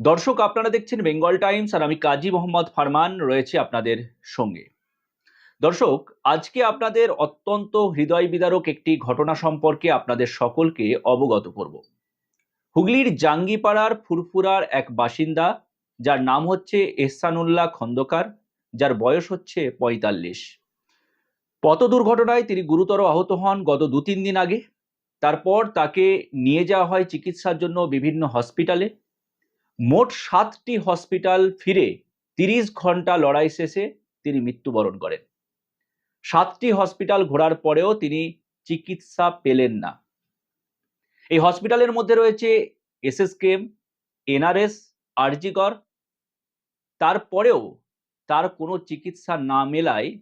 দর্শক, আপনারা দেখছেন বেঙ্গল টাইমস আর আমি কাজী মোহাম্মদ ফারমান রয়েছে আপনাদের সঙ্গে। দর্শক, আজকে আপনাদের অত্যন্ত হৃদয় বিদারক একটি ঘটনা সম্পর্কে আপনাদের সকলকে অবগত করব। হুগলির জাঙ্গিপাড়ার ফুরফুরার এক বাসিন্দা, যার নাম হচ্ছে এহসানুল্লাহ খন্দকার, যার বয়স হচ্ছে পঁয়তাল্লিশ। পথ দুর্ঘটনায় তিনি গুরুতর আহত হন গত দু তিন দিন আগে। তারপর তাকে নিয়ে যাওয়া হয় চিকিৎসার জন্য বিভিন্ন হসপিটালে। মোট সাতটি হসপিটাল ফিরে তিরিশ ঘণ্টা লড়াই শেষে তিনি মৃত্যুবরণ করেন। সাতটি হসপিটাল ঘোরার পরেও তিনি চিকিৎসা পেলেন না। এই হসপিটালের মধ্যে রয়েছে এসএসকেএম, এনআরএস, আরজিকর। তারপরেও তার কোনো চিকিৎসা না মেলায়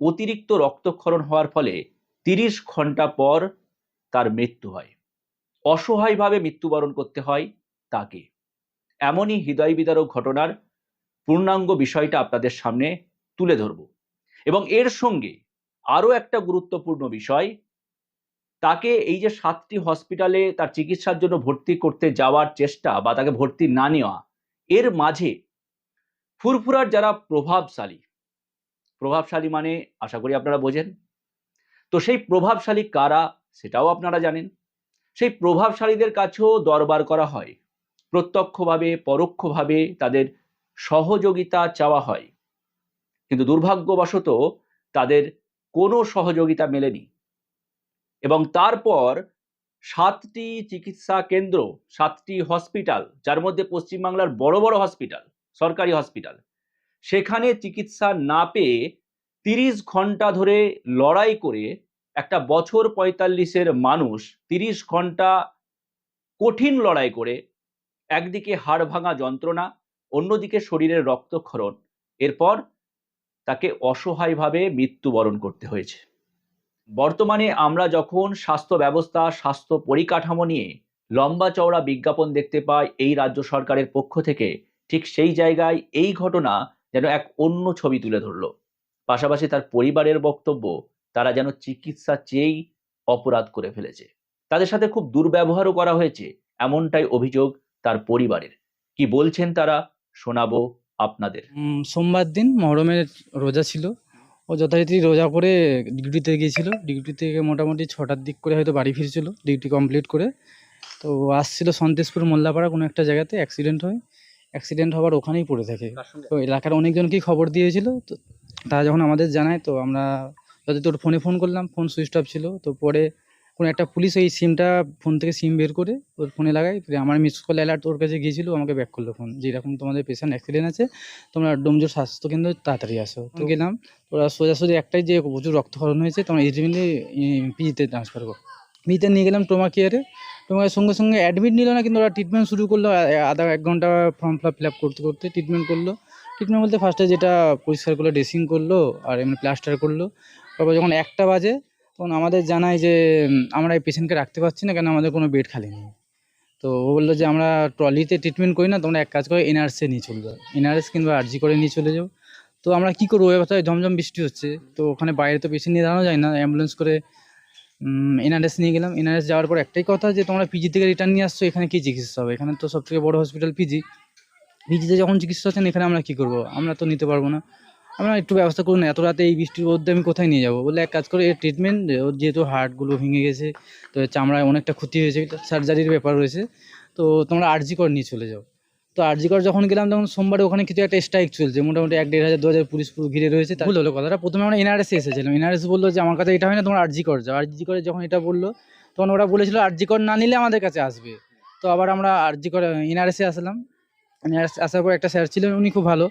অতিরিক্ত রক্তক্ষরণ হওয়ার ফলে তিরিশ ঘণ্টা পর তার মৃত্যু হয়। অসহায়ভাবে মৃত্যুবরণ করতে হয় তাকে। এমনই হৃদয় বিদারক ঘটনার পূর্ণাঙ্গ বিষয়টা আপনাদের সামনে তুলে ধরব। এবং এর সঙ্গে আরও একটা গুরুত্বপূর্ণ বিষয়, তাকে এই যে সাতটি হসপিটালে তার চিকিৎসার জন্য ভর্তি করতে যাওয়ার চেষ্টা বা তাকে ভর্তি না নেওয়া, এর মাঝে ফুরফুরার যারা প্রভাবশালী প্রভাবশালী মানে আশা করি আপনারা বোঝেন, তো সেই প্রভাবশালী কারা সেটাও আপনারা জানেন। সেই প্রভাবশালীদের কাছেও দরবার করা হয়। প্রত্যক্ষভাবে, পরোক্ষভাবে তাদের সহযোগিতা চাওয়া হয়। কিন্তু দুর্ভাগ্যবশত তাদের কোনো সহযোগিতা মেলেনি। এবং তারপর সাতটি চিকিৎসা কেন্দ্র, সাতটি হসপিটাল, যার মধ্যে পশ্চিমবাংলার বড় বড় হসপিটাল, সরকারি হসপিটাল, সেখানে চিকিৎসা না পেয়ে তিরিশ ঘণ্টা ধরে লড়াই করে একটা বছর পঁয়তাল্লিশের মানুষ তিরিশ ঘণ্টা কঠিন লড়াই করে একদিকে হাড় ভাঙা যন্ত্রণা, অন্যদিকে শরীরের রক্তক্ষরণ। এরপর তাকে অসহায়ভাবে মৃত্যুবরণ করতে হয়েছে। বর্তমানে আমরা যখন স্বাস্থ্য ব্যবস্থা, স্বাস্থ্য পরিকাঠামো নিয়ে লম্বা চওড়া বিজ্ঞাপন দেখতে পাই এই রাজ্য সরকারের পক্ষ থেকে, ঠিক সেই জায়গায় এই ঘটনা যেন এক অন্য ছবি তুলে ধরলো। পাশাপাশি তার পরিবারের বক্তব্য, তারা যেন চিকিৎসা চেয়েই অপরাধ করে ফেলেছে। তাদের সাথে খুব দুর্ব্যবহারও করা হয়েছে, এমনটাই অভিযোগ তার পরিবারের। কি বলছেন তারা শোনাবো আপনাদের। সোমবার দিন মহরমের রোজা ছিল। ও যথারীতি রোজা করে ডিউটিতে গিয়েছিল। ডিউটি থেকে মোটামুটি ছটার দিক করে হয়তো বাড়ি ফিরছিল ডিউটি কমপ্লিট করে। তো আসছিল সন্তেশপুর মোল্লাপাড়া কোনো একটা জায়গাতে অ্যাক্সিডেন্ট হয়। অ্যাক্সিডেন্ট হওয়ার ওখানেই পড়ে থাকে। তো এলাকার অনেকজনকেই খবর দিয়েছিল। তো তারা যখন আমাদের জানায় তো আমরা যদি তোর ফোনে ফোন করলাম ফোন সুইচ অফ ছিল। তো পরে কোনো একটা পুলিশ ওই সিমটা ফোন থেকে সিম বের করে ওর ফোনে লাগায় আমার মিস কল অ্যালার্ট ওর কাছে গিয়েছিল আমাকে ব্যাক করল ফোন যে এরকম তোমাদের পেশেন্ট অ্যাক্সিডেন্ট আছে তোমরা ডোমজোর স্বাস্থ্যকেন্দ্রে তাড়াতাড়ি আসো। তো গেলাম ওরা সোজাসুজি একটাই যে প্রচুর রক্তক্ষরণ হয়েছে তোমরা ইজিমিলি পিজিতে ট্রান্সফার করো। পিজিতে নিয়ে গেলাম ট্রমা কেয়ারে ট্রমা সঙ্গে সঙ্গে অ্যাডমিট নিল না কিন্তু ওরা ট্রিটমেন্ট শুরু করল আধা এক ঘণ্টা ফর্ম ফিল আপ করতে করতে ট্রিটমেন্ট করল। ট্রিটমেন্ট বলতে ফার্স্টে যেটা পরিষ্কার করল ড্রেসিং করল আর এমনি প্লাস্টার করল। তারপর যখন একটা বাজে তখন আমাদের জানায় যে আমরা এই পেশেন্টকে রাখতে পারছি না কেন আমাদের কোনো বেড খালি নেই। তো ও বলল যে, আমরা ট্রলিতে ট্রিটমেন্ট করি না, তোমরা এক কাজ করে এনআরসে নিয়ে চলে যাও। এনআরএস কিংবা আরজি করে নিয়ে চলে যাও। তো আমরা কী করব? এবার ঝমঝম বৃষ্টি হচ্ছে। তো ওখানে বাইরে তো পেশেন্ট নিয়ে দাঁড়ানো যায় না। অ্যাম্বুলেন্স করে এনআরএস নিয়ে গেলাম। এনআরএস যাওয়ার পর একটাই কথা যে, তোমরা পিজি থেকে রিটার্ন নিয়ে আসছো, এখানে কী চিকিৎসা হবে? এখানে তো সব থেকে বড় হসপিটাল পিজি পিজিতে যখন চিকিৎসা হচ্ছেন এখানে আমরা কী করব? আমরা তো নিতে পারব না। আমরা একটু ব্যবস্থা করুন, এত রাতে এই বৃষ্টির মধ্যে আমি কোথায় নিয়ে যাব? বলে এক কাজ করে এর ট্রিটমেন্ট ওর যেহেতু হাড়গুলো ভেঙে গেছে, তো চামড়ায় অনেকটা ক্ষতি হয়েছে সার্জারির ব্যাপার রয়েছে, তো তোমরা আরজি কর নিয়ে চলে যাও। তো আরজি কর যখন গেলাম, তখন সোমবারে ওখানে কিছু একটা স্ট্রাইক চলছে, মোটামুটি এক দেড় হাজার, দু হাজার পুলিশ পুরো ঘিরে রয়েছে ভুল হলো কথাটা, প্রথমে আমরা এনআরএসে এসেছিলাম এনআরএস বলল যে, আমার কাছে এটা হয় না, তোমরা আরজি কর যাও। আরজি করে যখন এটা বলল, তখন ওরা বলেছিল আরজি কর না নিলে আমাদের কাছে আসবে। তো আবার আমরা আরজি করে এনআরএসে আসলাম এনআরএস আসার পর একটা স্যার ছিলেন, উনি খুব ভালো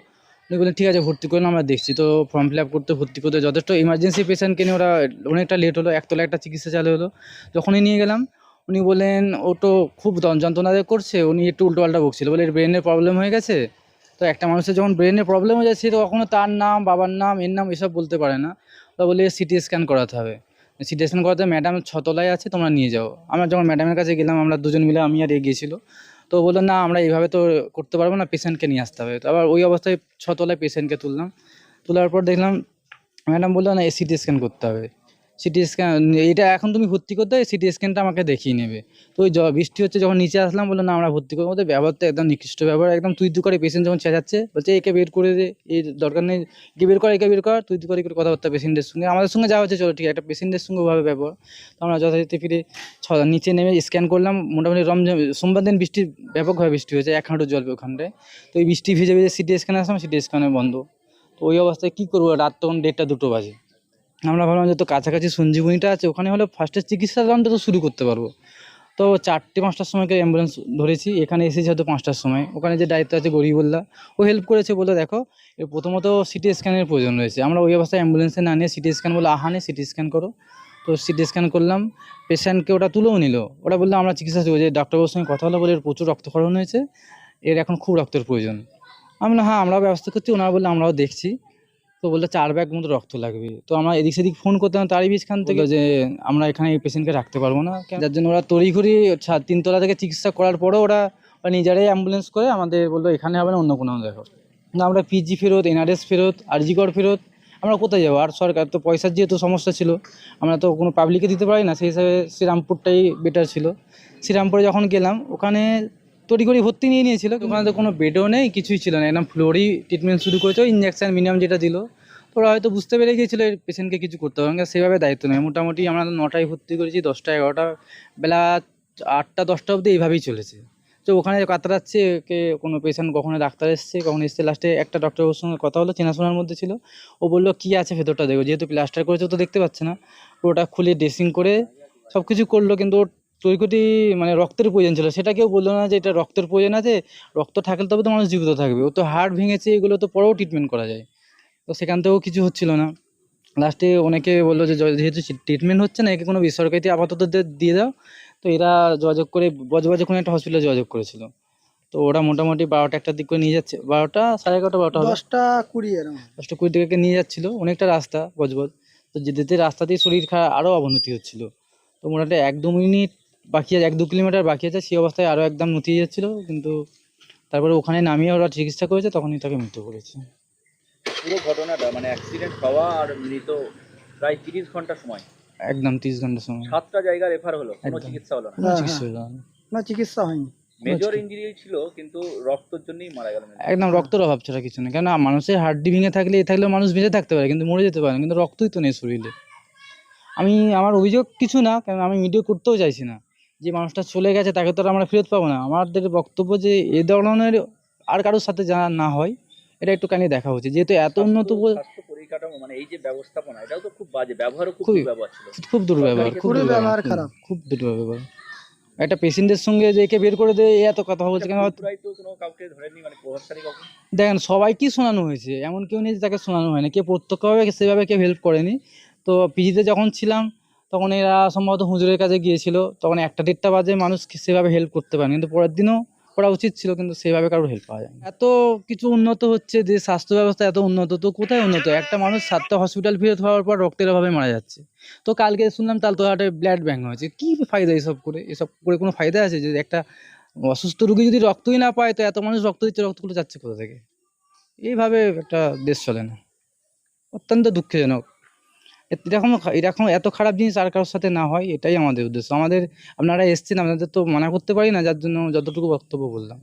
বললেন ঠিক আছে, ভর্তি করুন আমরা দেখছি। তো ফর্ম ফিল আপ করতে, ভর্তি করতে যথেষ্ট ইমার্জেন্সি পেশেন্টকে নিয়ে ওরা অনেকটা লেট হলো, একতলা একটা চিকিৎসা চালু হলো। যখনই নিয়ে গেলাম, উনি বললেন, ও তো খুব যন্ত্রণা করছে। উনি একটু উল্টো উল্টোপাল্টা বকছিল, বলে ব্রেনের প্রবলেম হয়ে গেছে? তো একটা মানুষের যখন ব্রেনের প্রবলেম হয়ে যাচ্ছে, তো কখনো তার নাম, বাবার নাম, এর নাম এসব বলতে পারে না। তো বলে, সিটি স্ক্যান করাতে হবে। সিটি স্ক্যান করাতে, ম্যাডাম, ছতলায় আছে, তোমরা নিয়ে যাও। আমরা যখন ম্যাডামের কাছে গেলাম, আমরা দুজন মিলে, আমি আর এ গিয়েছিল। তো বলল, না, আমরা এইভাবে তো করতে পারব না পেশেন্টকে নিয়ে আসতে হবে। তো আবার ওই অবস্থায় ছতলায় পেশেন্টকে তুললাম। তোলার পর দেখলাম, ম্যাডাম বলল, না এ সিটি স্ক্যান করতে হবে। সিটি স্ক্যান এটা এখন তুমি ভর্তি করতে সিটি স্ক্যানটা আমাকে দেখিয়ে নেবে। তো ওই বৃষ্টি হচ্ছে, যখন নিচে আসলাম, বলল, না, আমরা ভর্তি করব ওদের ব্যবহারটা একদম নিকৃষ্ট ব্যবহার। একদম তুই দু করে পেশেন্ট যখন চেঁচাচ্ছে, বলছে, একে বের করে দে এই দরকার নেই। একে বের কর, একে বের কর, তুই দু করে করে কথাবার্তা পেশেন্টের সঙ্গে। আমাদের সঙ্গে যাওয়া হচ্ছে, চলো, ঠিক, একটা পেশেন্টের সঙ্গে ওভাবে ব্যবহার। তো আমরা যথারীতি ফিরে ছ, নিচে নেমে স্ক্যান করলাম। মোটামুটি রমজান সোমবার দিন বৃষ্টি, ব্যাপকভাবে বৃষ্টি হয়েছে, এক হাঁটু জল ওখানটায়। তো এই বৃষ্টি ভিজে ভিজে সিটি স্ক্যানে আসলাম সিটি স্ক্যানে বন্ধ। তো ওই অবস্থায় কী করব? রাত তখন দেড়টা, দুটো বাজে। আমরা ভাবলাম যে তো কাছাকাছি সঞ্জীবনীটা আছে, ওখানে হলে ফার্স্টের চিকিৎসা অন্তত শুরু করতে পারব। তো চারটে পাঁচটার সময়কে অ্যাম্বুলেন্স ধরেছি, এখানে এসেছি হয়তো পাঁচটার সময়। ওখানে যে দায়িত্ব আছে গরিবুল্লাহ ও হেল্প করেছে বলে দেখো এর প্রথমত সিটি স্ক্যানের প্রয়োজন রয়েছে। আমরা ওই অবস্থায় অ্যাম্বুলেন্সে না নিয়ে সিটি স্ক্যান বলে আহানে সিটি স্ক্যান করো। তো সিটি স্ক্যান করলাম পেশেন্টকে ওটা তুলেও নিল। ওরা বলল, আমরা চিকিৎসা করব যে ডাক্তারবাবুর সঙ্গে কথা হলো বলে এর প্রচুর রক্তক্ষরণ হয়েছে, এর এখন খুব রক্তের প্রয়োজন। আমি বললাম হ্যাঁ আমরাও ব্যবস্থা করছি। ওনারা বলল, আমরাও দেখছি। তো বলল চার ব্যাগ মতো রক্ত লাগবে। তো আমরা এদিক সেদিক ফোন করতাম তারই বিছখান থেকে। যে আমরা এখানে এই পেশেন্টকে রাখতে পারব না। যার জন্য ওরা তড়িঘড়ি তিনতলা থেকে চিকিৎসা করার পরেও ওরা ওরা নিজেরাই অ্যাম্বুলেন্স করে আমাদের বলল এখানে হবে না অন্য কোনো দেখো না আমরা পিজি ফেরত এনআরএস ফেরত আরজিকর ফেরত আমরা কোথায় যাব? আর সরকার তো পয়সার যেহেতু সমস্যা ছিল আমরা তো কোনো পাবলিকে দিতে পারি না। সেই হিসাবে শ্রীরামপুরটাই বেটার ছিল। শ্রীরামপুরে যখন গেলাম ওখানে তড়িঘড়ি ভর্তি নিয়ে নিয়েছিল। ওখানে তো কোনো বেডও নেই, কিছুই ছিল না। একদম ফ্লোরই ট্রিটমেন্ট শুরু করেছে ইঞ্জেকশন মিনিমাম যেটা দিল। ওরা হয়তো বুঝতে পেরে গিয়েছিল এই পেশেন্টকে কিছু করতে হবে সেভাবে দায়িত্ব নেই মোটামুটি আমরা নটায় ভর্তি করেছি, দশটা এগারোটা, বেলা আটটা, দশটা অবধি এইভাবেই চলেছে। তো ওখানে কাতরাচ্ছে, কে কোনো পেশেন্ট কখনো ডাক্তার এসছে, কখনো এসছে। লাস্টে একটা ডক্টরের সঙ্গে কথা হলো, চেনাশোনার মধ্যে ছিল। ও বলল, কী আছে ভেতরটা দেখো? যেহেতু প্লাস্টার করেছে তো দেখতে পাচ্ছে না। পুরোটা খুলে ড্রেসিং করে সব কিছু করল, কিন্তু ওর তৈকটি মানে রক্তের প্রয়োজন ছিল। সেটা কেউ বলল না যে এটা রক্তের প্রয়োজন আছে রক্ত থাকলে তবে তো মানুষ জীবিত থাকবে। ও তো হাড় ভেঙেছে এগুলো তো পরেও ট্রিটমেন্ট করা যায়। তো সেখান থেকেও কিছু হচ্ছিল না। লাস্টে অনেকে বলল যে যেহেতু ট্রিটমেন্ট হচ্ছে না একে কোনো বেসরকারিতে আপাতত দিয়ে দাও। তো এরা যোগাযোগ করে বজবাজে কোনো একটা হসপিটালে যোগাযোগ করেছিল। তো ওরা মোটামুটি বারোটা একটার দিক করে নিয়ে যাচ্ছে। বারোটা সাড়ে এগারোটা বারোটা দশটা কুড়ি এরকম দশটা কুড়ি থেকে নিয়ে যাচ্ছিল। অনেকটা রাস্তা বজবজ। তো যেতে যেতে রাস্তাতেই শরীর খারাপ আরও অবনতি হচ্ছিল। তো মোটামুটি এক দু মিনিট বাকি আছে এক দু কিলোমিটার বাকি আছে সেই অবস্থায় আরও একদম নতিয়ে যাচ্ছিল কিন্তু তারপরে ওখানে নামিয়ে ওরা চিকিৎসা করেছে তখনই তাকে মৃত্যু করেছে। পুরো ঘটনাটা মানে অ্যাক্সিডেন্ট হওয়া আর মৃত প্রায় তিরিশ ঘণ্টা সময়। একদম তিরিশ ঘণ্টার সময়। সাতটা জায়গা রেফার হলো কোনো চিকিৎসা হলো না। চিকিৎসা হলো না। না চিকিৎসা হয়নি। মেজর ইঞ্জুরি ছিল কিন্তু রক্তর জন্যই মারা গেল একদম রক্তের অভাব ছাড়া কিছু নেই। কেন মানুষের হাড্ডি ভেঙে থাকলে এ থাকলে মানুষ বেঁচে থাকতে পারে কিন্তু মরে যেতে পারে না কিন্তু রক্তই তো নেই শরীরে। আমি আমার অভিযোগ কিছু না কারণ আমি ভিডিও করতেও চাইছি না। যে মানুষটা চলে গেছে তাকে তো আর আমরা ফেরত পাবো না। আমাদের বক্তব্য যে এ ধরনের আর কারোর সাথে যা না হয় এটা একটু একটুখানি দেখা উচিত। যেহেতু এত উন্নত পরিকাঠামো মানে এই যে ব্যবস্থাপনা এটাও তো খুব বাজে। ব্যবহারও খুব খুবই। ব্যবহার ছিল। খুব দুর্ব্যবহার খুব দুর্ব্যবহার ব্যবহার খারাপ। খুব দুর্ব্যবহার। একটা পেশেন্টের সঙ্গে যে একে বের করে দেয় এত কথা বলছে কেন? কোনো ধরেনি মানে দেখেন সবাইকেই শোনানো হয়েছে? এমন কেউ নেই যে তাকে শোনানো হয়নি। কেউ প্রত্যক্ষভাবে সেভাবে কেউ হেল্প করেনি। তো পিজিতে যখন ছিলাম তখন এরা সম্ভবত হুজুরের কাছে গিয়েছিল। তখন একটা দেড়টা বাজে মানুষ সেভাবে হেল্প করতে পারেনি। কিন্তু পরের দিনও করা উচিত ছিল, কিন্তু সেভাবে কারোর হেল্প পাওয়া যায় এত কিছু উন্নত হচ্ছে যে স্বাস্থ্য ব্যবস্থা এত উন্নত, তো কোথায় উন্নত? একটা মানুষ সাতটা হসপিটাল ফেরত হওয়ার পর রক্তের অভাবে মারা যাচ্ছে। তো কালকে শুনলাম তালতোহাটে ব্লাড ব্যাঙ্ক হয়েছে। কী ফায়দা এসব করে? এসব করে কোনো ফায়দা আছে যে একটা অসুস্থ রোগী যদি রক্তই না পায়, তো এত মানুষ রক্ত দিচ্ছে রক্তগুলো যাচ্ছে কোথা থেকে? এইভাবে একটা দেশ চলে না। অত্যন্ত দুঃখজনক। এরকম এরকম এত খারাপ জিনিস আর কারোর সাথে না হয়, এটাই আমাদের উদ্দেশ্য। আমাদের আপনারা এসছেন, আপনাদের তো মানা করতে পারি না, যার জন্য যতটুকু বক্তব্য বললাম।